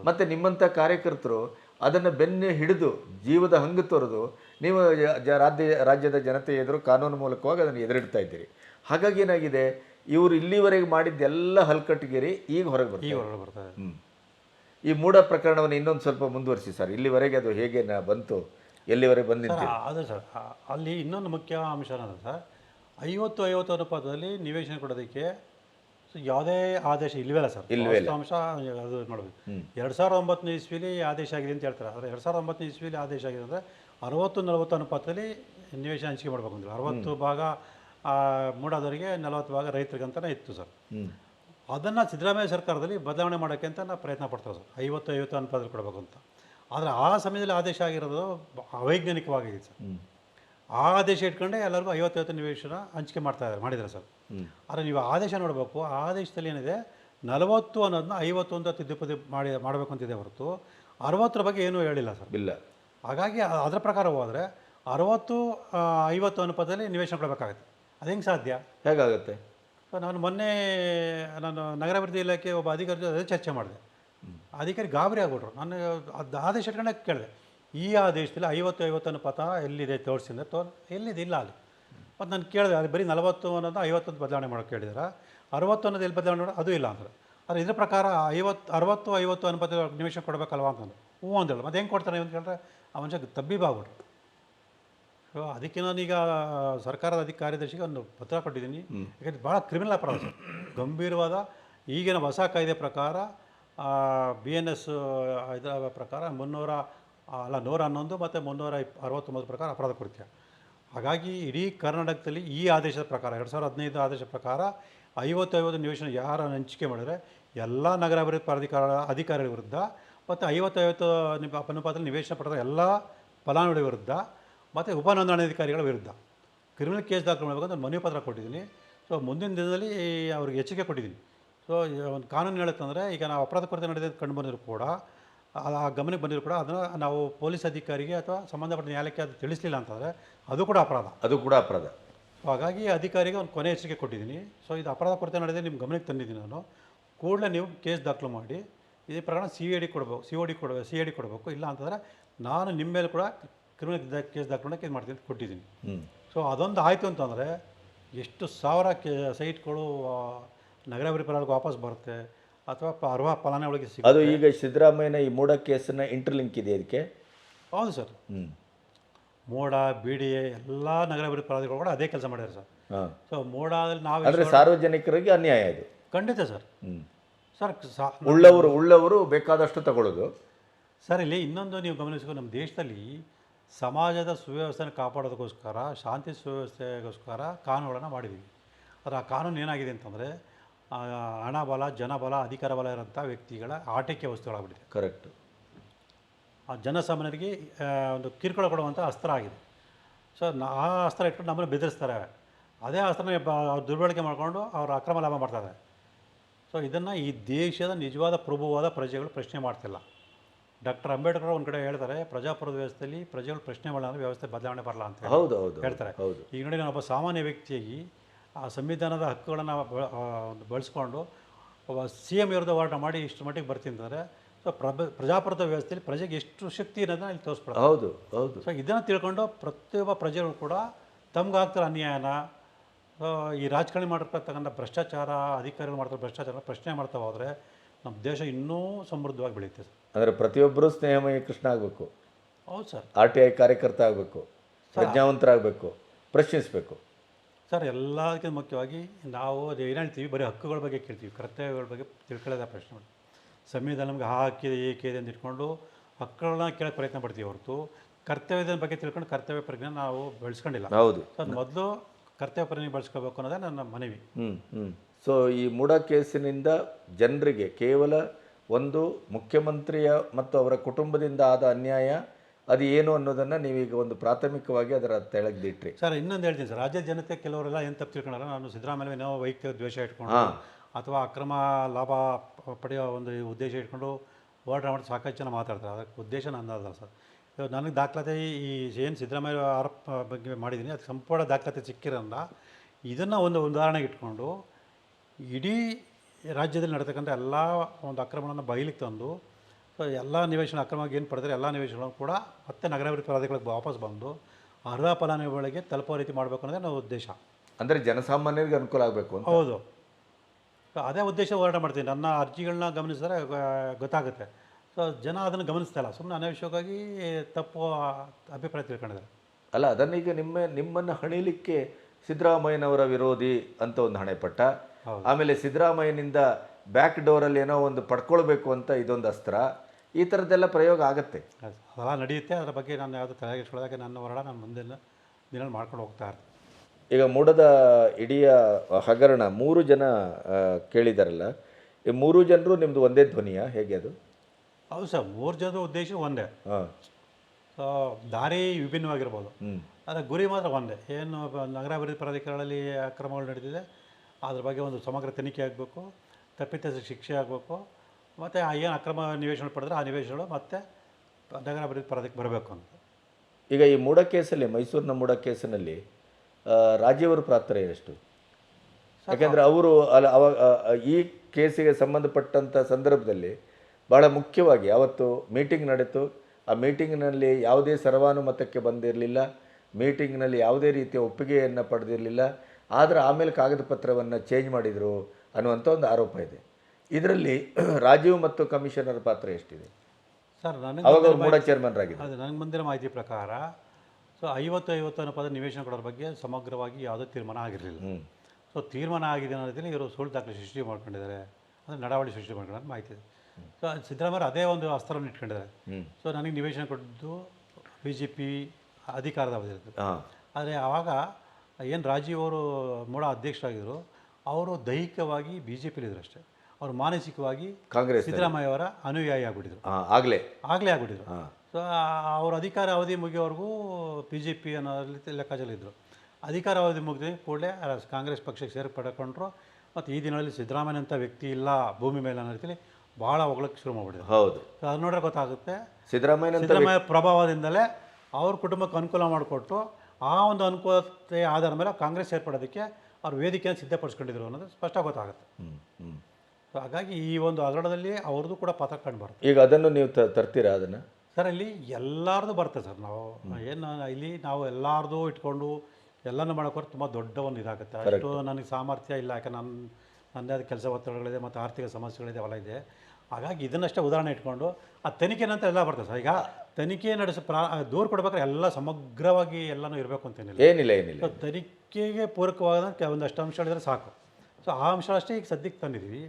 S2: ಮತ್ತು ನಿಮ್ಮಂಥ ಕಾರ್ಯಕರ್ತರು ಅದನ್ನು ಬೆನ್ನು ಹಿಡಿದು ಜೀವದ ಹಂಗು ತೊರೆದು ನೀವು ಜ- ರಾಜ್ಯ ರಾಜ್ಯದ ಜನತೆ ಎದುರು ಕಾನೂನು ಮೂಲಕವಾಗಿ ಅದನ್ನು ಎದುರಿಡ್ತಾ ಇದ್ದೀರಿ. ಹಾಗಾಗಿ ಏನಾಗಿದೆ? ಇವರು ಇಲ್ಲಿವರೆಗೆ ಮಾಡಿದ್ದೆಲ್ಲ ಹಲ್ಕಟ್ಟಿಗೆರಿ ಈಗ ಹೊರಗೆ
S1: ಬರ್ತದೆ
S2: ಈ ಮೂಢ ಪ್ರಕರಣವನ್ನು ಇನ್ನೊಂದು ಸ್ವಲ್ಪ ಮುಂದುವರಿಸಿ ಸರ್. ಇಲ್ಲಿವರೆಗೆ ಅದು ಹೇಗೆ ಬಂತು? ಎಲ್ಲಿವರೆಗೆ ಬಂದಿತ್ತು
S1: ಅದೇ ಸರ್ ಅಲ್ಲಿ ಇನ್ನೊಂದು ಮುಖ್ಯ ಅಂಶ ಏನಂದ್ರೆ ಸರ್ ಐವತ್ತು ಐವತ್ತು ಅನುಪಾತದಲ್ಲಿ ನಿವೇಶನ ಕೊಡೋದಕ್ಕೆ ಯಾವುದೇ ಆದೇಶ ಇಲ್ವೇ ಇಲ್ಲ ಸರ್.
S2: ಇಲ್ವೇ ಇಲ್ಲ.
S1: ಅಂಶ ಅದು ಮಾಡಬೇಕು ಎರಡು ಸಾವಿರದ ಒಂಬತ್ತನೇ ಇಸ್ವಿಲಿ ಆದೇಶ ಆಗಿದೆ ಅಂತ ಹೇಳ್ತಾರೆ. ಆದರೆ ಎರಡು ಸಾವಿರದ ಒಂಬತ್ತನೇ ಇಸ್ವಿಲಿ ಆದೇಶ ಆಗಿದೆ ಅಂದರೆ ಅರವತ್ತು ನಲವತ್ತು ಅನುಪಾತದಲ್ಲಿ ನಿವೇಶನ ಹಂಚಿಕೆ ಮಾಡಬೇಕು ಅಂದ್ರೆ. ಅರವತ್ತು ಭಾಗ ಆ, ಮೂಡಾದವರಿಗೆ ನಲವತ್ತು ಭಾಗ ರೈತರಿಗೆ ಅಂತಲೇ ಇತ್ತು ಸರ್.
S2: ಹ್ಮ್.
S1: ಅದನ್ನು ಸಿದ್ದರಾಮಯ್ಯ ಸರ್ಕಾರದಲ್ಲಿ ಬದಲಾವಣೆ ಮಾಡೋಕ್ಕೆ ಅಂತ ನಾವು ಪ್ರಯತ್ನ ಪಡ್ತಾರೆ ಸರ್. ಐವತ್ತು ಐವತ್ತು ಅನುಪಾತದಲ್ಲಿ ಕೊಡಬೇಕು ಅಂತ. ಆದರೆ ಆ ಸಮಯದಲ್ಲಿ ಆದೇಶ ಆಗಿರೋದು ಬ- ಅವೈಜ್ಞಾನಿಕವಾಗಿದೆ ಸರ್.
S2: ಹ್ಮ್.
S1: ಆ ಆದೇಶ ಇಟ್ಕೊಂಡೆ ಎಲ್ಲರಿಗೂ ಐವತ್ತೈವತ್ತು ನಿವೇಶನ ಹಂಚಿಕೆ ಮಾಡ್ತಾ ಇದ್ದಾರೆ ಮಾಡಿದ್ದಾರೆ ಸರ್. ಆದರೆ ನೀವು ಆದೇಶ ನೋಡಬೇಕು ಆ ಆದೇಶದಲ್ಲಿ ಏನಿದೆ ನಲವತ್ತು ಅನ್ನೋದನ್ನ ಐವತ್ತು ಅಂತ ತಿದ್ದುಪಡಿ ಮಾಡಿ ಮಾಡಬೇಕು ಅಂತಿದೆ ಹೊರತು ಅರವತ್ತರ ಬಗ್ಗೆ ಏನೂ ಹೇಳಿಲ್ಲ ಸರ್.
S2: ಇಲ್ಲ.
S1: ಹಾಗಾಗಿ ಅದರ ಪ್ರಕಾರ ಹೋದರೆ ಅರವತ್ತು ಐವತ್ತು ಅನುಪಾತದಲ್ಲಿ ನಿವೇಶನ ಕೊಡಬೇಕಾಗುತ್ತೆ. ಅದು ಹೆಂಗೆ ಸಾಧ್ಯ?
S2: ಹೇಗಾಗುತ್ತೆ?
S1: ನಾನು ಮೊನ್ನೆ ನಾನು ನಗರಾಭಿವೃದ್ಧಿ ಇಲಾಖೆ ಒಬ್ಬ ಅಧಿಕಾರಿ ಚರ್ಚೆ ಮಾಡಿದೆ. ಅಧಿಕಾರಿ ಗಾಬರಿ ಆಗ್ಬಿಟ್ರು. ನಾನು ಅದು ಆದೇಶ ಇಟ್ಕೊಂಡೆ ಕೇಳಿದೆ. ಈ ಆದೇಶದಲ್ಲಿ ಐವತ್ತು ಐವತ್ತು ಅನುಪಾತ ಎಲ್ಲಿದೆ ತೋರಿಸಿದ್ರೆ ಅಂದರೆ ತೋರ್ ಎಲ್ಲಿದೆ? ಇಲ್ಲ ಅಲ್ಲಿ. ಮತ್ತು ನಾನು ಕೇಳಿದೆ ಅಲ್ಲಿ ಬರೀ ನಲವತ್ತು ಅನ್ನೋದು ಐವತ್ತೊಂದು ಬದಲಾವಣೆ ಮಾಡೋಕೆ ಕೇಳಿದಾರೆ? ಅರವತ್ತು ಅನ್ನೋದು ಎಲ್ಲಿ ಬದಲಾವಣೆ ಮಾಡೋ ಅದು ಇಲ್ಲ ಅಂದ್ರೆ. ಆದರೆ ಇದ್ರ ಪ್ರಕಾರ ಐವತ್ತು ಅರವತ್ತು ಐವತ್ತು ಅನುಪಾತ ನಿಮಿಷ ಕೊಡಬೇಕಲ್ವಾ ಅಂತಂದು ಹ್ಞೂ ಅಂದೇಳಿ ಮತ್ತು ಹೆಂಗೆ ಕೊಡ್ತಾರೆ ಅಂತ ಕೇಳಿದ್ರೆ ಆ ಮನುಷ್ಯ ತಬ್ಬಿಬಾಗ್ಬಿಟ್ರು ಸೊ ಅದಕ್ಕೆ ನಾನೀಗ ಸರ್ಕಾರದ ಅಧಿಕಾರ್ಯದರ್ಶಿಗೆ ಒಂದು ಪತ್ರ ಕೊಟ್ಟಿದ್ದೀನಿ. ಯಾಕಂದರೆ ಭಾಳ ಕ್ರಿಮಿನಲ್ ಅಪರಾಧ ಗಂಭೀರವಾದ ಈಗಿನ ಹೊಸ ಕಾಯ್ದೆ ಪ್ರಕಾರ ಬಿ ಎನ್ ಎಸ್ ಇದರ ಪ್ರಕಾರ ಮುನ್ನೂರ ಅಲ್ಲ, ನೂರ ಹನ್ನೊಂದು ಮತ್ತು ಮುನ್ನೂರ ಇಪ್, ಅರವತ್ತೊಂಬತ್ತು ಪ್ರಕಾರ ಅಪರಾಧ ಕೃತ್ಯ ಹಾಗಾಗಿ ಇಡೀ ಕರ್ನಾಟಕದಲ್ಲಿ ಈ ಆದೇಶದ ಪ್ರಕಾರ, ಎರಡು ಸಾವಿರದ ಹದಿನೈದು ಆದೇಶದ ಪ್ರಕಾರ ಐವತ್ತು ಐವತ್ತು ನಿವೇಶನ ಯಾರು ಹಂಚಿಕೆ ಮಾಡಿದರೆ ಎಲ್ಲ ನಗರಾಭಿವೃದ್ಧಿ ಪ್ರಾಧಿಕಾರ, ಅಧಿಕಾರಿಗಳ ವಿರುದ್ಧ ಮತ್ತು ಐವತ್ತೈವತ್ತು ಐವತ್ತು ನಿಪ ಅನುಪಾತದಲ್ಲಿ ನಿವೇಶನ ಪಡೆದ ಎಲ್ಲ ಫಲಾನುಭವಿ ವಿರುದ್ಧ ಮತ್ತು ಉಪ ನೋಂದಣಾಧಿಕಾರಿಗಳ ವಿರುದ್ಧ. ಕ್ರಿಮಿನಲ್ ಕೇಸ್ ದಾಖಲು ಮಾಡಬೇಕಂತ ಮನವಿ ಪತ್ರ ಕೊಟ್ಟಿದ್ದೀನಿ. ಸೊ ಮುಂದಿನ ದಿನದಲ್ಲಿ ಅವ್ರಿಗೆ ಎಚ್ಚರಿಕೆ ಕೊಟ್ಟಿದ್ದೀನಿ. ಸೊ ಒಂದು ಕಾನೂನು ಹೇಳುತ್ತಂದರೆ ಈಗ ನಾವು ಅಪರಾಧ ಕೊರತೆ ನಡೆದಿದ್ದು ಕಂಡು ಬಂದರೂ ಕೂಡ ಆ ಗಮನಕ್ಕೆ ಬಂದಿದ್ರು ಕೂಡ ಅದನ್ನು ನಾವು ಪೊಲೀಸ್ ಅಧಿಕಾರಿಗೆ ಅಥವಾ ಸಂಬಂಧಪಟ್ಟ ನ್ಯಾಯಾಲಯಕ್ಕೆ ಅದು ತಿಳಿಸಲಿಲ್ಲ ಅಂತಂದರೆ ಅದು ಕೂಡ ಅಪರಾಧ.
S2: ಅದು ಕೂಡ ಅಪರಾಧ.
S1: ಸೊ ಹಾಗಾಗಿ ಅಧಿಕಾರಿಗೆ ಒಂದು ಕೊನೆ ಹೆಚ್ಚಿಗೆ ಕೊಟ್ಟಿದ್ದೀನಿ. ಸೊ ಇದು ಅಪರಾಧ ಕೊರತೆ ನಡೆದಿದೆ ನಿಮ್ಮ ಗಮನಕ್ಕೆ ತಂದಿದ್ದೀನಿ ನಾನು. ಕೂಡಲೇ ನೀವು ಕೇಸ್ ದಾಖಲು ಮಾಡಿ ಇದೇ ಪ್ರಕರಣ ಸಿ ಐ ಡಿ ಕೊಡಬೇಕು ಸಿ ಒ ಡಿ ಕೊಡಬೇಕು ಸಿ ಐ ಡಿ ಕೊಡಬೇಕು. ಇಲ್ಲ ಅಂತಂದರೆ ನಾನು ನಿಮ್ಮ ಮೇಲೆ ಕೂಡ ಕ್ರಿಮಿನಲ್ ಕೇಸ್ ದಾಖಲು ಏನು ಇದು ಮಾಡ್ತೀನಿ ಕೊಟ್ಟಿದ್ದೀನಿ. ಸೊ ಅದೊಂದು ಆಯಿತು ಅಂತಂದರೆ ಎಷ್ಟು ಸಾವಿರ ಕೆ ಸೈಟ್ಗಳು ನಗರಾಭಿವೃದ್ಧಿ ಫಲಾನುಭವಿಗೆ ವಾಪಸ್ ಬರುತ್ತೆ ಅಥವಾ ಅರ್ಹ ಒಳಗೆ ಸಿಗ
S2: ಅದು ಈಗ ಸಿದ್ದರಾಮಯ್ಯನ ಈ ಮೂಡ ಕೇಸನ್ನ ಇಂಟರ್ಲಿಂಕ್ ಇದೆ ಇದಕ್ಕೆ?
S1: ಹೌದು ಸರ್.
S2: ಹ್ಞೂ
S1: ಮೋಡ ಬಿ ಡಿ ಎ ಎಲ್ಲ ನಗರಾಭಿವೃದ್ಧಿ ಪ್ರಾಧಿಕಾರ ಕೂಡ ಅದೇ ಕೆಲಸ ಮಾಡ್ಯಾರ ಸರ್.
S2: ಹಾಂ.
S1: ಸೊ ಮೋಡದಲ್ಲಿ ನಾವು
S2: ಅಂದರೆ ಸಾರ್ವಜನಿಕರಿಗೆ ಅನ್ಯಾಯ ಇದು
S1: ಖಂಡಿತ ಸರ್.
S2: ಹ್ಞೂ
S1: ಸರ್ ಸಾ
S2: ಉಳ್ಳವರು ಉಳ್ಳವರು ಬೇಕಾದಷ್ಟು ತಗೊಳ್ಳೋದು.
S1: ಸರ್ ಇಲ್ಲಿ ಇನ್ನೊಂದು ನೀವು ಗಮನಿಸಬೇಕು ನಮ್ಮ ದೇಶದಲ್ಲಿ ಸಮಾಜದ ಸುವ್ಯವಸ್ಥೆನ ಕಾಪಾಡೋದಕ್ಕೋಸ್ಕರ ಶಾಂತಿ ಸುವ್ಯವಸ್ಥೆಗೋಸ್ಕರ ಕಾನೂನುಗಳನ್ನು ಮಾಡಿದ್ದೀವಿ ಆದರೆ ಆ ಕಾನೂನು ಏನಾಗಿದೆ ಅಂತಂದರೆ ಹಣ ಬಲ ಜನಬಲ ಅಧಿಕಾರ ಬಲ ಇರೋಂಥ ವ್ಯಕ್ತಿಗಳ ಆಟಕ್ಕೆ ವಸ್ತುಗಳಾಗ್ಬಿಟ್ಟಿದೆ.
S2: ಕರೆಕ್ಟ್
S1: ಆ ಜನಸಾಮಾನ್ಯರಿಗೆ ಒಂದು ಕಿರುಕುಳ ಕೊಡುವಂಥ ಅಸ್ತ್ರ ಆಗಿದೆ. ಸೊ ಆ ಅಸ್ತ್ರ ಇಟ್ಕೊಂಡು ನಮ್ಮನ್ನು ಬೆದರಿಸ್ತಾರೆ. ಅದೇ ಅಸ್ತ್ರನ ಅವ್ರು ದುರ್ಬಳಕೆ ಮಾಡಿಕೊಂಡು ಅವ್ರು ಅಕ್ರಮ ಲಾಭ ಮಾಡ್ತಾರೆ. ಸೊ ಇದನ್ನು ಈ ದೇಶದ ನಿಜವಾದ ಪ್ರಭುವಾದ ಪ್ರಜೆಗಳು ಪ್ರಶ್ನೆ ಮಾಡ್ತಿಲ್ಲ. ಡಾಕ್ಟರ್ ಅಂಬೇಡ್ಕರ್ ಒಂದು ಕಡೆ ಹೇಳ್ತಾರೆ ಪ್ರಜಾಪ್ರಭುತ್ವ ವ್ಯವಸ್ಥೆಯಲ್ಲಿ ಪ್ರಜೆಗಳು ಪ್ರಶ್ನೆ ಮಾಡಲ್ಲ ಅಂದರೆ ವ್ಯವಸ್ಥೆ ಬದಲಾವಣೆ ಬರಲ್ಲ ಅಂತ
S2: ಹೌದು ಹೌದು
S1: ಹೇಳ್ತಾರೆ.
S2: ಹೌದು.
S1: ಈಗ ನೋಡಿ ನಾನೊಬ್ಬ ಸಾಮಾನ್ಯ ವ್ಯಕ್ತಿಯಾಗಿ ಆ ಸಂವಿಧಾನದ ಹಕ್ಕುಗಳನ್ನು ಒಂದು ಬಳಸ್ಕೊಂಡು ಒಬ್ಬ ಸಿ ಎಂ ವಿರುದ್ಧ ಹೋರಾಟ ಮಾಡಿ ಇಷ್ಟು ಮಟ್ಟಿಗೆ ಬರ್ತಿದ್ದಾರೆ ಸೊ ಪ್ರಭ ಪ್ರಜಾಪ್ರಭುತ್ವ ವ್ಯವಸ್ಥೆಯಲ್ಲಿ ಪ್ರಜೆಗೆ ಎಷ್ಟು ಶಕ್ತಿ ಇರೋದನ್ನ ಇಲ್ಲಿ ತೋರಿಸ್ಬಿಡ್ತಾರೆ
S2: ಹೌದು ಹೌದು.
S1: ಸೊ ಇದನ್ನು ತಿಳ್ಕೊಂಡು ಪ್ರತಿಯೊಬ್ಬ ಪ್ರಜೆಗಳು ಕೂಡ ತಮ್ಗಾಗ್ತಿರೋ ಅನ್ಯಾಯನ ಈ ರಾಜಕಾರಣಿ ಮಾಡಿರ್ತಕ್ಕಂಥ ಭ್ರಷ್ಟಾಚಾರ ಅಧಿಕಾರಿಗಳು ಮಾಡ್ತಾರೆ ಭ್ರಷ್ಟಾಚಾರ ಪ್ರಶ್ನೆ ಮಾಡ್ತಾ ಹೋದರೆ ನಮ್ಮ ದೇಶ ಇನ್ನೂ ಸಮೃದ್ಧವಾಗಿ ಬೆಳೆಯುತ್ತೆ ಸರ್.
S2: ಅಂದರೆ ಪ್ರತಿಯೊಬ್ಬರು ಸ್ನೇಹಮಯ ಕೃಷ್ಣ ಆಗಬೇಕು.
S1: ಹೌದು ಸರ್.
S2: ಆರ್ ಟಿ ಐ ಕಾರ್ಯಕರ್ತ ಆಗಬೇಕು. ಪ್ರಜ್ಞಾವಂತರಾಗಬೇಕು. ಪ್ರಶ್ನಿಸಬೇಕು.
S1: ಸರ್ ಎಲ್ಲದಕ್ಕಿಂತ ಮುಖ್ಯವಾಗಿ ನಾವು ಅದು ಏನು ಹೇಳ್ತೀವಿ ಬರೀ ಹಕ್ಕುಗಳ ಬಗ್ಗೆ ಕೇಳ್ತೀವಿ ಕರ್ತವ್ಯಗಳ ಬಗ್ಗೆ ತಿಳ್ಕೊಳ್ಳೋದ ಪ್ರಶ್ನೆ ಮಾಡಿ ಸಂವಿಧಾನ ನಮ್ಗೆ ಆ ಹಕ್ಕಿದೆ ಇದೆ ಅಂತ ಇಟ್ಕೊಂಡು ಹಕ್ಕುಗಳನ್ನ ಕೇಳೋಕ್ಕೆ ಪ್ರಯತ್ನ ಪಡ್ತೀವಿ ಹೊರತು. ಕರ್ತವ್ಯದ ಬಗ್ಗೆ ತಿಳ್ಕೊಂಡು ಕರ್ತವ್ಯ ಪ್ರಜ್ಞೆ ನಾವು ಬೆಳೆಸ್ಕೊಂಡಿಲ್ಲ.
S2: ಹೌದು.
S1: ಸರ್ ಅದು ಮೊದಲು ಕರ್ತವ್ಯ ಪ್ರಜ್ಞೆ ಬೆಳೆಸ್ಕೋಬೇಕು ಅನ್ನೋದೇ ನನ್ನ ಮನವಿ.
S2: ಹ್ಞೂ ಹ್ಞೂ ಸೊ ಈ ಮೂಡ ಕೇಸಿನಿಂದ ಜನರಿಗೆ ಕೇವಲ ಒಂದು ಮುಖ್ಯಮಂತ್ರಿಯ ಮತ್ತು ಅವರ ಕುಟುಂಬದಿಂದ ಆದ ಅನ್ಯಾಯ ಅದು ಏನು ಅನ್ನೋದನ್ನು ನೀವೀಗ ಒಂದು ಪ್ರಾಥಮಿಕವಾಗಿ ಅದರ ತೆಳಗ್ದಿಟ್ರಿ.
S1: ಸರ್ ಇನ್ನೊಂದು ಹೇಳ್ತೀನಿ ಸರ್. ರಾಜ್ಯ ಜನತೆ ಕೆಲವರೆಲ್ಲ ಏನು ತಪ್ಪು ತಿಳ್ಕೊಂಡಾರ? ನಾನು ಸಿದ್ದರಾಮಯ್ಯ ಏನೋ ವೈಯಕ್ತಿಕ ದ್ವೇಷ ಇಟ್ಕೊಂಡು ಅಥವಾ ಅಕ್ರಮ ಲಾಭ ಪಡೆಯೋ ಒಂದು ಉದ್ದೇಶ ಇಟ್ಕೊಂಡು ಓಡ್ರ ಮಾಡಿ ಸಾಕಷ್ಟು ಜನ ಮಾತಾಡ್ತಾರೆ. ಅದಕ್ಕೆ ಉದ್ದೇಶ ನನ್ನದಲ್ಲ ಸರ್. ನನಗೆ ದಾಖಲಾತಿ ಈ ಏನು ಸಿದ್ದರಾಮಯ್ಯ ಆರೋಪ ಬಗ್ಗೆ ಮಾಡಿದ್ದೀನಿ. ಅದಕ್ಕೆ ಸಂಪೂರ್ಣ ದಾಖಲಾತಿ ಸಿಕ್ಕಿರಲ್ಲ ಇದನ್ನು ಒಂದು ಉದಾಹರಣೆಗೆ ಇಟ್ಕೊಂಡು ಇಡೀ ರಾಜ್ಯದಲ್ಲಿ ನಡ್ತಕ್ಕಂಥ ಎಲ್ಲ ಒಂದು ಅಕ್ರಮಗಳನ್ನು ಬಯಲಿಗೆ ತಂದು ಸೊ ಎಲ್ಲ ನಿವೇಶನ ಅಕ್ರಮವಾಗಿ ಏನು ಪಡೆದರೆ ಎಲ್ಲ ನಿವೇಶನಗಳು ಕೂಡ ಮತ್ತೆ ನಗರಾಭಿವೃದ್ಧಿ ಪ್ರಾಧಿಕಾರಕ್ಕೆ ವಾಪಸ್ ಬಂದು ಅರ್ಹ ಫಲಾನುಭವಿಗಳಿಗೆ ತಲುಪೋ ರೀತಿ ಮಾಡಬೇಕು ಅನ್ನೋದೇ ನಾವು ಉದ್ದೇಶ.
S2: ಅಂದರೆ ಜನಸಾಮಾನ್ಯರಿಗೆ ಅನುಕೂಲ ಆಗಬೇಕು ಅಂತ?
S1: ಹೌದು. ಸೊ ಅದೇ ಉದ್ದೇಶ ಹೋರಾಟ ಮಾಡ್ತೀನಿ. ನನ್ನ ಅರ್ಜಿಗಳನ್ನ ಗಮನಿಸಿದ್ರೆ ಗೊತ್ತಾಗುತ್ತೆ. ಸೊ ಜನ ಅದನ್ನು ಗಮನಿಸ್ತಾ ಇಲ್ಲ. ಸುಮ್ಮನೆ ಅನಾವಶ್ಯಕವಾಗಿ ತಪ್ಪು ಅಭಿಪ್ರಾಯ ತಿಳ್ಕೊಂಡಿದ್ದಾರೆ.
S2: ಅಲ್ಲ ಅದನ್ನೀಗ ನಿಮ್ಮ ನಿಮ್ಮನ್ನು ಹಣಿಲಿಕ್ಕೆ ಸಿದ್ದರಾಮಯ್ಯನವರ ವಿರೋಧಿ ಅಂತ ಒಂದು ಹಣೆಪಟ್ಟ. ಆಮೇಲೆ ಸಿದ್ದರಾಮಯ್ಯನಿಂದ ಬ್ಯಾಕ್ ಡೋರಲ್ಲಿ ಏನೋ ಒಂದು ಪಡ್ಕೊಳ್ಬೇಕು ಅಂತ ಇದೊಂದು ಅಸ್ತ್ರ. ಈ ಥರದ್ದೆಲ್ಲ ಪ್ರಯೋಗ ಆಗುತ್ತೆ.
S1: ಅದೆಲ್ಲ ನಡೆಯುತ್ತೆ. ಅದರ ಬಗ್ಗೆ ನಾನು ಯಾವುದು ತಲೆಗೆಸ್ಕೊಳ್ಳೋದಕ್ಕೆ ನನ್ನ ಹೊರಡ ನಾನು ಮುಂದಿನ ದಿನ ಮಾಡ್ಕೊಂಡು ಹೋಗ್ತಾ ಇರ್ತೀನಿ.
S2: ಈಗ ಮೂಡದ ಇಡೀ ಹಗರಣ ಮೂರು ಜನ ಕೇಳಿದಾರಲ್ಲ. ಈ ಮೂರು ಜನರು ನಿಮ್ಮದು ಒಂದೇ ಧ್ವನಿಯ? ಹೇಗೆ ಅದು?
S1: ಹೌದು ಸರ್ ಮೂರು ಜನದ ಉದ್ದೇಶ ಒಂದೇ.
S2: ಹಾಂ.
S1: ಸೊ ದಾರಿ ವಿಭಿನ್ನವಾಗಿರ್ಬೋದು.
S2: ಹ್ಞೂ
S1: ಆದರೆ ಗುರಿ ಮಾತ್ರ ಒಂದೇ. ಏನು ನಗರಾಭಿವೃದ್ಧಿ ಪ್ರಾಧಿಕಾರಗಳಲ್ಲಿ ಅಕ್ರಮಗಳು ನಡೆದಿದೆ ಅದ್ರ ಬಗ್ಗೆ ಒಂದು ಸಮಗ್ರ ತನಿಖೆ ಆಗಬೇಕು. ತಪ್ಪಿತಸ್ಥ ಶಿಕ್ಷೆ ಆಗಬೇಕು. ಮತ್ತು ಆ ಏನು ಅಕ್ರಮ ನಿವೇಶನ ಪಡೆದ್ರೆ ಆ ನಿವೇಶನಗಳು ಮತ್ತೆ ನಗರಾಭಿವೃದ್ಧಿ ಪರದಕ್ಕೆ ಬರಬೇಕು ಅಂತ.
S2: ಈಗ ಈ ಮೂಡ ಕೇಸಲ್ಲಿ ಮೈಸೂರಿನ ಮೂಡ ಕೇಸಿನಲ್ಲಿ ರಾಜೀವ್ರ ಪಾತ್ರ ಎಷ್ಟು? ಯಾಕೆಂದರೆ ಅವರು ಅಲ್ಲ ಅವಾಗ ಈ ಕೇಸಿಗೆ ಸಂಬಂಧಪಟ್ಟಂಥ ಸಂದರ್ಭದಲ್ಲಿ ಭಾಳ ಮುಖ್ಯವಾಗಿ ಅವತ್ತು ಮೀಟಿಂಗ್ ನಡೆಯಿತು ಆ ಮೀಟಿಂಗ್ನಲ್ಲಿ ಯಾವುದೇ ಸರ್ವಾನುಮತಕ್ಕೆ ಬಂದಿರಲಿಲ್ಲ. ಮೀಟಿಂಗ್ನಲ್ಲಿ ಯಾವುದೇ ರೀತಿಯ ಒಪ್ಪಿಗೆಯನ್ನು ಪಡೆದಿರಲಿಲ್ಲ. ಆದರೆ ಆಮೇಲೆ ಕಾಗದ ಪತ್ರವನ್ನು ಚೇಂಜ್ ಮಾಡಿದರು ಅನ್ನುವಂಥ ಒಂದು ಆರೋಪ ಇದೆ. ಇದರಲ್ಲಿ ರಾಜೀವ್ ಮತ್ತು ಕಮಿಷನರ್ ಪಾತ್ರ ಎಷ್ಟಿದೆ?
S1: ಸರ್ ನನಗೆ
S2: ಅವಾಗ ಅವ್ರು ಮೂಡ
S1: ಅದು ನನಗೆ ಬಂದಿರೋ ಮಾಹಿತಿ ಪ್ರಕಾರ ಸೊ ಐವತ್ತು ಐವತ್ತು ಅನ್ನೋ ಪದ ನಿವೇಶನ ಕೊಡೋದ್ರ ಬಗ್ಗೆ ಸಮಗ್ರವಾಗಿ ಯಾವುದೇ ತೀರ್ಮಾನ ಆಗಿರಲಿಲ್ಲ. ಸೊ ತೀರ್ಮಾನ ಆಗಿದೆ ಅನ್ನೋದ್ರಲ್ಲಿ ಇವರು ಸುಳ್ಳು ದಾಖಲೆ ಸೃಷ್ಟಿ ಮಾಡ್ಕೊಂಡಿದ್ದಾರೆ ಅಂದರೆ ನಡಾವಳಿ ಸೃಷ್ಟಿ ಮಾಡ್ಕೊಂಡು ಮಾಹಿತಿ ಇದೆ. ಸೊ ಸಿದ್ದರಾಮಯ್ಯ ಅದೇ ಒಂದು ಅಸ್ತ್ರವನ್ನು ಇಟ್ಕೊಂಡಿದ್ದಾರೆ. ಸೊ ನನಗೆ ನಿವೇಶನ ಕೊಟ್ಟಿದ್ದು ಬಿ ಜೆ ಪಿ ಅಧಿಕಾರದ
S2: ಅವಧಿಯಲ್ಲಿ
S1: ಆದರೆ ಆವಾಗ ಏನು ರಾಜೀವ್ ಅವರು ಮೂಡ ಅಧ್ಯಕ್ಷರಾಗಿದ್ದರು ಅವರು ದೈಹಿಕವಾಗಿ ಬಿ ಜೆ ಪಿಲಿದ್ರು ಅಷ್ಟೇ. ಅವರು ಮಾನಸಿಕವಾಗಿ
S2: ಕಾಂಗ್ರೆಸ್
S1: ಸಿದ್ದರಾಮಯ್ಯ ಅವರ ಅನುಯಾಯಿ ಆಗಿಬಿಟ್ಟಿದ್ರು
S2: ಆಗಲೇ.
S1: ಆಗಲೇ ಆಗ್ಬಿಟ್ಟಿದ್ರು. ಸೊ ಅವ್ರ ಅಧಿಕಾರ ಅವಧಿ ಮುಗಿಯೋವರೆಗೂ ಬಿ ಜೆ ಪಿ ಅನ್ನೋದ್ರಲ್ಲಿ ರೀತಿ ಲೆಕ್ಕಾಚಾರ ಅಧಿಕಾರ ಅವಧಿ ಮುಗಿದ ಕೂಡಲೇ ಕಾಂಗ್ರೆಸ್ ಪಕ್ಷಕ್ಕೆ ಸೇರಿ ಪಡ್ಕೊಂಡ್ರು ಮತ್ತು ಈ ದಿನಗಳಲ್ಲಿ ಸಿದ್ದರಾಮಯ್ಯ ಅಂತ ವ್ಯಕ್ತಿ ಇಲ್ಲ ಭೂಮಿ ಮೇಲೆ ಅನ್ನೋ ರೀತಿಯಲ್ಲಿ ಭಾಳ ಹೊಗಳಕ್ಕೆ ಶುರು ಮಾಡಿಬಿಟ್ಟಿದ್ರು.
S2: ಹೌದು.
S1: ಸೊ ಅದು ನೋಡ್ರೆ ಗೊತ್ತಾಗುತ್ತೆ.
S2: ಸಿದ್ದರಾಮಯ್ಯ
S1: ಸಿದ್ದರಾಮಯ್ಯ ಪ್ರಭಾವದಿಂದಲೇ ಅವ್ರ ಕುಟುಂಬಕ್ಕೆ ಅನುಕೂಲ ಮಾಡಿಕೊಟ್ಟು ಆ ಒಂದು ಅನುಕೂಲತೆ ಆಧಾರದ ಮೇಲೆ ಕಾಂಗ್ರೆಸ್ ಸೇರ್ಪಡೋದಕ್ಕೆ ಅವ್ರ ವೇದಿಕೆಯನ್ನು ಸಿದ್ಧಪಡಿಸ್ಕೊಂಡಿದ್ರು ಅನ್ನೋದು ಸ್ಪಷ್ಟ ಗೊತ್ತಾಗುತ್ತೆ.
S2: ಹ್ಞೂ ಹ್ಞೂ
S1: ಸೊ ಹಾಗಾಗಿ ಈ ಒಂದು ಹಗರಣದಲ್ಲಿ ಅವ್ರದ್ದು ಕೂಡ ಪಥ ಕಂಡು ಬರುತ್ತೆ
S2: ಈಗ ಅದನ್ನು ನೀವು ತರ್ತೀರಾ ಅದನ್ನು?
S1: ಸರ್ ಇಲ್ಲಿ ಎಲ್ಲರದು ಬರ್ತದೆ ಸರ್. ನಾವು ಏನು ಇಲ್ಲಿ ನಾವು ಎಲ್ಲರದು ಇಟ್ಕೊಂಡು ಎಲ್ಲನೂ ಮಾಡೋಕೆ ತುಂಬ ದೊಡ್ಡ ಒಂದು ಇದಾಗುತ್ತೆ. ಅಷ್ಟು ನನಗೆ ಸಾಮರ್ಥ್ಯ ಇಲ್ಲ. ಯಾಕೆ ನನ್ನ ನನ್ನದೇ ಆದ ಕೆಲಸ ಒತ್ತಡಗಳಿದೆ ಮತ್ತು ಆರ್ಥಿಕ ಸಮಸ್ಯೆಗಳಿದೆ ಅವೆಲ್ಲ ಇದೆ. ಹಾಗಾಗಿ ಇದನ್ನಷ್ಟೇ ಉದಾಹರಣೆ ಇಟ್ಕೊಂಡು ಆ ತನಿಖೆ ನಂತರ ಎಲ್ಲ ಬರ್ತದೆ ಸರ್. ಈಗ ತನಿಖೆ ನಡೆಸ ಪ್ರಾ ದೂರು ಕೊಡ್ಬೇಕಾದ್ರೆ ಎಲ್ಲ ಸಮಗ್ರವಾಗಿ ಎಲ್ಲನೂ ಇರಬೇಕು ಅಂತೇನಿಲ್ಲ.
S2: ಏನಿಲ್ಲ ಏನಿಲ್ಲ.
S1: ತನಿಖೆಗೆ ಪೂರಕವಾದ ಒಂದಷ್ಟು ಅಂಶಗಳಿದ್ರೆ ಸಾಕು. ಸೊ ಆ ಅಂಶ ಅಷ್ಟೇ ಈಗ ಸದ್ಯಕ್ಕೆ ತಂದಿದ್ದೀವಿ.